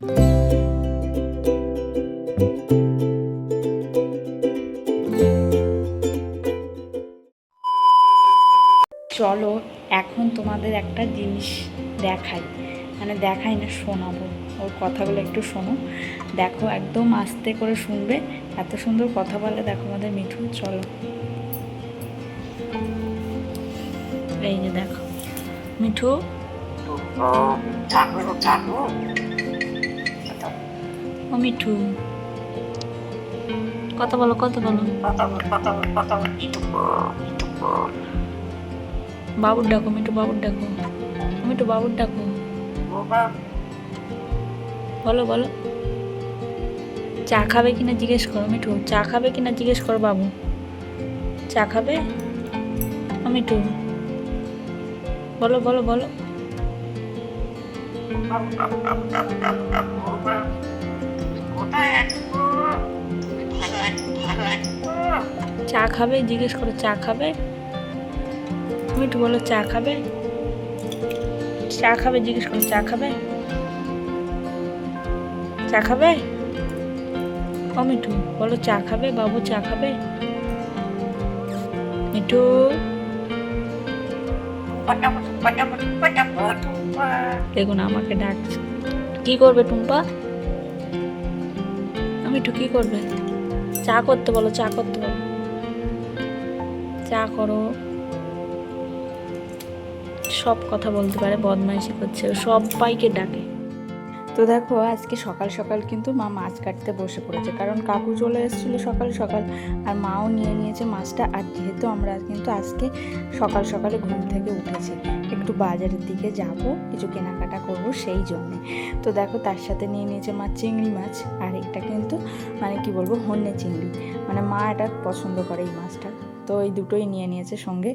চলো, এখন তোমাদের একটা জিনিস দেখাই। মানে দেখাই না, শোনাবো। ওর কথাগুলো একটু শোনো। দেখো, একদম আস্তে করে শুনবে। এত সুন্দর কথা বলে দেখো আমাদের মিঠু। চলো। এই যে দেখো। মিঠু? ও মিঠু। কথা বলো কথা বলো। বাবুর ডাকো, মিঠু বাবুর ডাকো। মিঠু বাবুর ডাকো। বলো বলো। চা খাবে কিনা জিজ্ঞেস করো, মিঠু। চা খাবে কিনা জিজ্ঞেস করো, বাবু। চা খাবে? মিঠু। বলো বলো বলো। চা খাবে? জিজ্ঞেস করে, চা খাবে? মিঠু বলো চা খাবে। চা খাবে, জিজ্ঞেস করে চা খাবে? চা খাবে? ও মিঠু বলো চা খাবে, বাবু চা খাবে। মিঠু? দেখুন, আমাকে ডাকছে। কি করবে টুম্পা? মিঠু কি করবে? চা করতে বলো, চা করতে বলো। চা করো। সব কথা বলতে পারে, বদমাইশি করছে সব পাইকে ডাকে। তো দেখো, আজকে সকাল সকাল কিন্তু মা মাছ কাটতে বসে পড়েছে। কারণ কাকু চলে এসেছিল সকাল সকাল, আর মাও নিয়ে নিয়েছে মাছটা। আর যেহেতু আমরা কিন্তু আজকে সকাল সকালে ঘুম থেকে উঠেছি, একটু বাজারের দিকে যাব, কিছু কেনাকাটা করব সেই জন্যে। তো দেখো, তার সাথে নিয়ে নিয়েছে মা চিংড়ি মাছ, আর এটা কিন্তু মানে কি বলব, হন্যে চিংড়ি। মানে মা এটা পছন্দ করে এই মাছটা। তো এই দুটোই নিয়ে নিয়েছে সঙ্গে।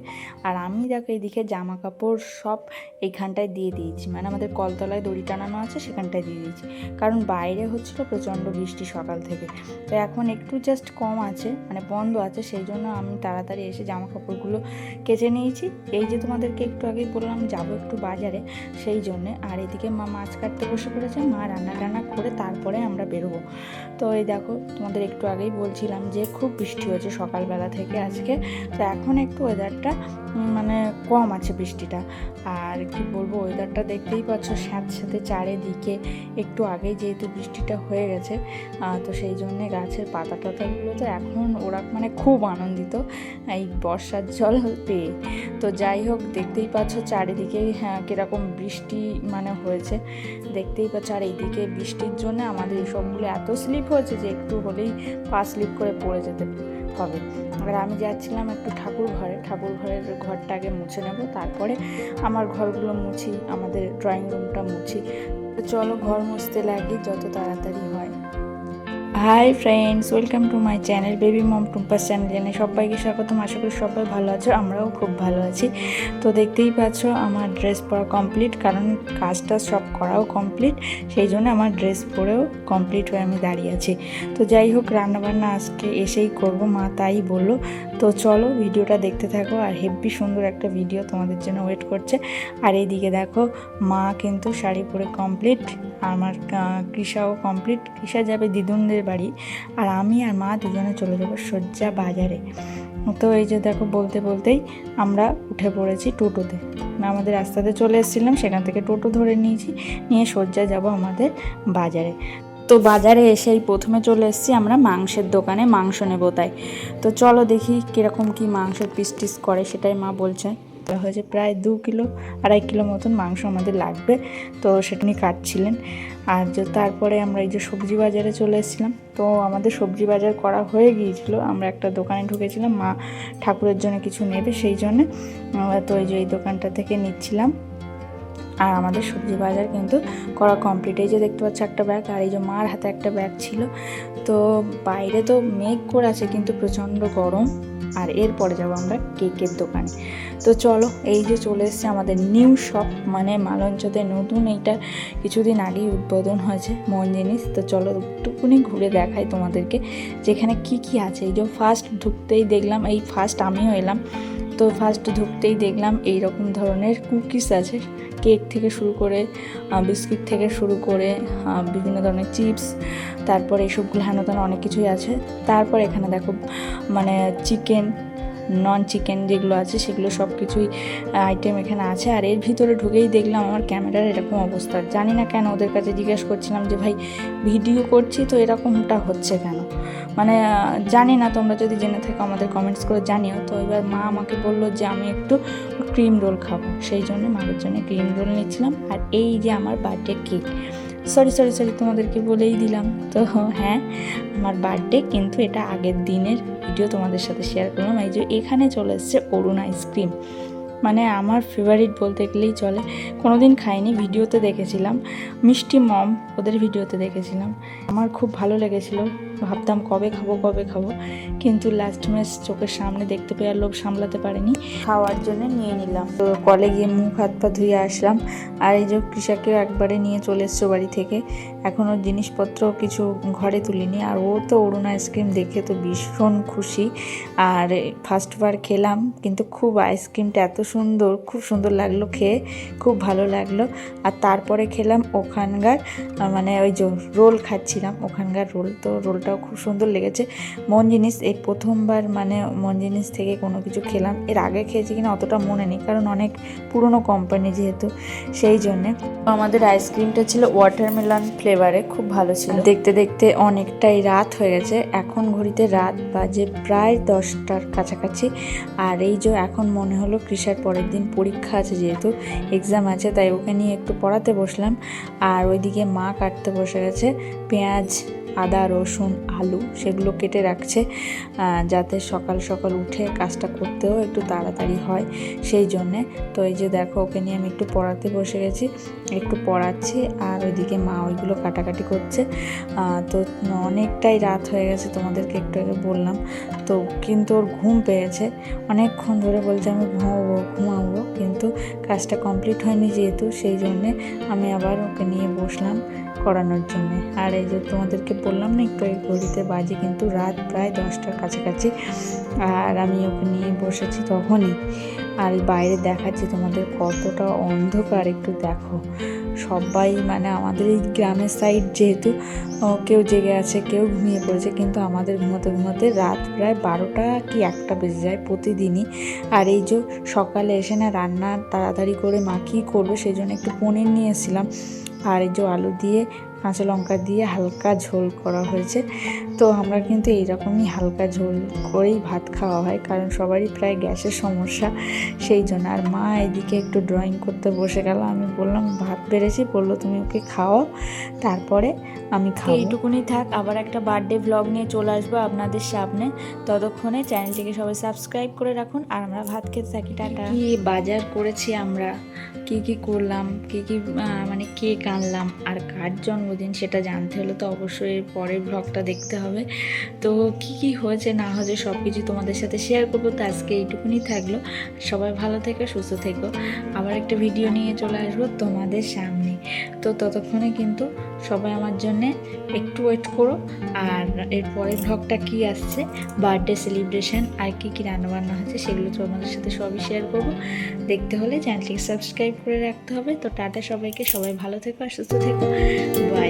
আর আমি দেখো এইদিকে জামা কাপড় সব এইখানটায় দিয়ে দিয়েছি। মানে আমাদের কলতলায় দড়ি টানানো আছে, সেখানটায় দিয়ে দিয়েছি। কারণ বাইরে হচ্ছিল প্রচণ্ড বৃষ্টি সকাল থেকে। তো এখন একটু জাস্ট কম আছে মানে বন্ধ আছে, সেই জন্য আমি তাড়াতাড়ি এসে জামা কাপড়গুলো কেচে নিয়েছি। এই যে তোমাদেরকে একটু আগেই বললাম, যাব একটু বাজারে, সেই জন্যে। আর এদিকে মা মাছ কাটতে বসে পড়েছে, মা রান্না টান্না করে তারপরে আমরা বেরোবো। তো এই দেখো তোমাদের একটু আগেই বলছিলাম যে, খুব বৃষ্টি হয়েছে সকালবেলা থেকে আজকে। তো এখন একটু ওয়েদারটা মানে কম আছে বৃষ্টিটা। আর কি বলব ওয়েদারটা দেখতেই পাচ্ছ সাথে চারিদিকে একটু আগেই যেহেতু বৃষ্টিটা হয়ে গেছে তো সেই জন্যে গাছের পাতা টাতাগুলো তো এখন ওরা মানে খুব আনন্দিত, এই বর্ষার জল পেয়ে। তো যাই হোক, দেখতেই পাচ্ছ চারিদিকে হ্যাঁ কীরকম বৃষ্টি মানে হয়েছে। দেখতেই পাচ্ছ আর এইদিকে বৃষ্টির জন্য আমাদের এই সবগুলো এত স্লিপ হয়েছে যে একটু হলেই পা স্লিপ করে পড়ে যেতে হবে এবার আমি যাচ্ছিলাম একটু ঠাকুর ঘরে। ঠাকুর ঘরের ঘরটা আগে মুছে নেব, তারপরে আমার ঘরগুলো মুছি, আমাদের ড্রয়িং রুমটা মুছি। চলো ঘর মুছতে লাগি, যত তাড়াতাড়ি হয়। Hi friends welcome to my channel baby mom Tumpa's channel জানে সবাইকে স্বাগতম। আশা করি সবাই ভালো আছো, আমরাও খুব ভালো আছি। তো দেখতেই পাচ্ছ আমার ড্রেস পরা কমপ্লিট কারণ কাজটা সব করাও কমপ্লিট সেই জন্য আমার ড্রেস পরেও কমপ্লিট হয়ে আমি দাঁড়িয়ে আছি। তো যাই হোক, রান্নাবান্না আজকে এসেই করব, মা তাই বলল। তো চলো ভিডিওটা দেখতে থাকো, আর হেব্বি সুন্দর একটা ভিডিও তোমাদের জন্য ওয়েট করছে। আর এইদিকে দেখো, মা কিন্তু শাড়ি পরে কমপ্লিট আমার কৃষাও কমপ্লিট কৃষা যাবে দিদুনদের বাড়ি। আর আমি আর মা দুজনে চলে যাব সজ্জা বাজারে। তো এই যে দেখো, বলতে বলতেই আমরা উঠে পড়েছি টোটোতে। আমাদের রাস্তাতে চলে এসেছিলাম, সেখান থেকে টোটো ধরে নিয়েছি, নিয়ে সজ্জা যাব আমাদের বাজারে। তো বাজারে এসেই প্রথমে চলে এসেছি আমরা মাংসের দোকানে, মাংস নেব তাই। তো চলো দেখি কীরকম কি মাংসের পিস টিস করে, সেটাই মা বলছে। হয়েছে প্রায় দু কিলো, আড়াই কিলো মতন মাংস আমাদের লাগবে। তো সেটা নিয়ে কাটছিলেন। আর যে তারপরে আমরা এই যে সবজি বাজারে চলে এসেছিলাম, তো আমাদের সবজি বাজার করা হয়ে গিয়েছিল। আমরা একটা দোকানে ঢুকেছিলাম, মা ঠাকুরের জন্য কিছু নেবে সেই জন্যে। তো এই যে এই দোকানটা থেকে নিচ্ছিলাম। আর আমাদের সবজি বাজার কিন্তু করা কমপ্লিট এই যে দেখতে পাচ্ছ একটা ব্যাগ আর এই যে মার হাতে একটা ব্যাগ ছিল। তো বাইরে তো মেঘ করে আছে কিন্তু প্রচণ্ড গরম। আর এরপরে যাব আমরা কেকের দোকানে। তো চলো, এই যে চলে এসছে আমাদের নিউ শপ মানে মালঞ্চতে নতুন এইটা কিছুদিন আগেই উদ্বোধন হয়েছে, মন জিনিস। তো চলো একটুকুনি ঘুরে দেখাই তোমাদেরকে, যেখানে কি কি আছে। এই যে ফার্স্ট ঢুকতেই দেখলাম, এই ফার্স্ট আমিও এলাম। তো ফার্স্ট ঢুকতেই দেখলাম এই রকম ধরনের কুকিজ আছে। কেক থেকে শুরু করে বিস্কিট থেকে শুরু করে বিভিন্ন ধরনের চিপস তারপর এইসবগুলো হেন অনেক কিছুই আছে। তারপর এখানে দেখো মানে চিকেন নন চিকেন যেগুলো আছে, সেগুলো সব কিছুই আইটেম এখানে আছে। আর এর ভিতরে ঢুকেই দেখলাম আমার ক্যামেরার এরকম অবস্থা। জানি না কেন ওদের কাছে জিজ্ঞেস করছিলাম যে, ভাই ভিডিও করছি তো এরকমটা হচ্ছে কেন? মানে জানি না, তোমরা যদি জেনে থাকো, আমাদের কমেন্টস করে জানিও। তো এবার মা আমাকে বলল যে, আমি একটু ক্রিম রোল খাব। সেই জন্য মায়ের জন্য ক্রিম রোল নিচ্ছিলাম। আর এই যে আমার birthday cake sorry sorry sorry তোমাদেরকে বলেই দিলাম। তো হ্যাঁ আমার বার্থডে কিন্তু এটা আগের দিনের ভিডিও তোমাদের সাথে শেয়ার করলাম। এই যে এখানে চলে এসছে অরুণ আইসক্রিম মানে আমার ফেভারিট বলতে গেলেই চলে। কোনো দিন খাইনি ভিডিওতে দেখেছিলাম। মিষ্টি মম, ওদের ভিডিওতে দেখেছিলাম। আমার খুব ভালো লেগেছিল। ভাবতাম কবে খাব কবে খাব। কিন্তু লাস্ট ম্যাচ চোখের সামনে দেখতে পেয়ে আর লোভ সামলাতে পারিনি। খাওয়ার জন্য নিয়ে নিলাম। তো কলে গিয়ে মুখ, হাত, পা ধুয়ে আসলাম। আর এই যে কৃষককেও একবারে নিয়ে চলে এসছো বাড়ি থেকে। এখনও জিনিসপত্র কিছু ঘরে তুলিনি। আর ও তো অরুণ আইসক্রিম দেখে তো ভীষণ খুশি। আর ফার্স্টবার খেলাম, কিন্তু খুব আইসক্রিমটা এত সুন্দর, খুব সুন্দর লাগল খেয়ে, খুব ভালো লাগল। আর তারপরে খেলাম ওখানকার মানে ওই যে রোল খাচ্ছিলাম, ওখানকার রোল। তো রোলটাও খুব সুন্দর লেগেছে। মন জিনিস এই প্রথমবার মানে মন জিনিস থেকে কোনো কিছু খেলাম। এর আগে খেয়েছি কিনা অতটা মনে নেই, কারণ অনেক পুরনো কোম্পানি যেহেতু, সেই জন্যে। আমাদের আইসক্রিমটা ছিল ওয়াটারমেলন ফ্লেভারে খুব ভালো ছিল। দেখতে দেখতে অনেকটাই রাত হয়ে গেছে। এখন ঘড়িতে রাত বাজে প্রায় দশটার কাছাকাছি। আর এই যে এখন মনে হলো কৃষার পরের দিন পরীক্ষা আছে যেহেতু এক্সাম আছে, তাই ওকে নিয়ে একটু পড়াতে বসলাম। আর ওইদিকে মা কাটতে বসে গেছে। পেঁয়াজ আদা, রসুন, আলু সেগুলো কেটে রাখছে যাতে সকাল সকাল উঠে কাজটা করতেও একটু তাড়াতাড়ি হয় সেই জন্যে। তো এই যে দেখো, ওকে নিয়ে আমি একটু পড়াতে বসে গেছি, একটু পড়াচ্ছি আর ওইদিকে মা ওইগুলো কাটাকাটি করছে। তো অনেকটাই রাত হয়ে গেছে, তোমাদেরকে একটু আগে বললাম। তো কিন্তু ওর ঘুম পেয়েছে, অনেকক্ষণ ধরে বলছে আমি ঘুমাবো ঘুমাবো, কিন্তু কাজটা কমপ্লিট হয়নি যেহেতু, সেই জন্যে আমি আবার ওকে নিয়ে বসলাম। করানোর জন্যে। আর এই যে তোমাদেরকে বললাম না, একটু ঘড়িতে বাজে কিন্তু রাত প্রায় দশটার কাছাকাছি। আর আমি ওকে নিয়ে বসেছি তখনই। আর বাইরে দেখাচ্ছি তোমাদের কতটা অন্ধকার, একটু দেখো। সবাই মানে আমাদের এই গ্রামের সাইড যেহেতু কেউ জেগে আছে, কেউ ঘুমিয়ে পড়েছে, কিন্তু আমাদের ঘুমোতে ঘুমোতে রাত প্রায় বারোটা কি একটা বেজে যায় প্রতিদিনই। আর এই যে সকালে এসে না রান্না তাড়াতাড়ি করে মা কী করবে, সেই জন্য একটু পনির নিয়ে এসেছিলাম। আর এই যে আলু দিয়ে কাঁচা লঙ্কা দিয়ে হালকা ঝোল করা হয়েছে। তো আমরা কিন্তু এইরকমই হালকা ঝোল করেই ভাত খাওয়া হয় কারণ সবারই প্রায় গ্যাসের সমস্যা সেই জন্য। আর মা এদিকে একটু ড্রয়িং করতে বসে গেল। আমি বললাম ভাত বেড়েছি? বলল তুমি ওকে খাওয়াও তারপরে আমি খাই এইটুকুনি থাক আবার একটা বার্থডে ব্লগ নিয়ে চলে আসব আপনাদের সামনে। ততক্ষণে চ্যানেলটিকে সবাই সাবস্ক্রাইব করে রাখুন আর আমরা ভাত খেতে থাকি টাটা। কি বাজার করেছি আমরা? কি কি করলাম? কি কি মানে কেক আনলাম? আর কার জন্মদিন সেটা জানতে হলে তো অবশ্যই পরের ব্লগটা দেখতে হবে। তো কি কি হয়েছে, না হয়েছে সব কিছু তোমাদের সাথে শেয়ার করব, তো আজকে এইটুকুনি থাকল। সবাই ভালো থেকো, সুস্থ থেকো। আবার একটা ভিডিও নিয়ে চলে আসব তোমাদের সামনে। তো ততক্ষণে কিন্তু সবাই আমার জন্যে একটু ওয়েট করো। আর এরপরের ভ্লগটা কি আসছে? বার্থডে সেলিব্রেশন আর কী কী রান্নাবান্না হচ্ছে সেগুলো তোমাদের সাথে সবই শেয়ার করব। দেখতে হলে চ্যানেলটিকে সাবস্ক্রাইব করে রাখতে হবে। তো টাটা সবাইকে, সবাই ভালো থেকো আর সুস্থ থেকো। বাই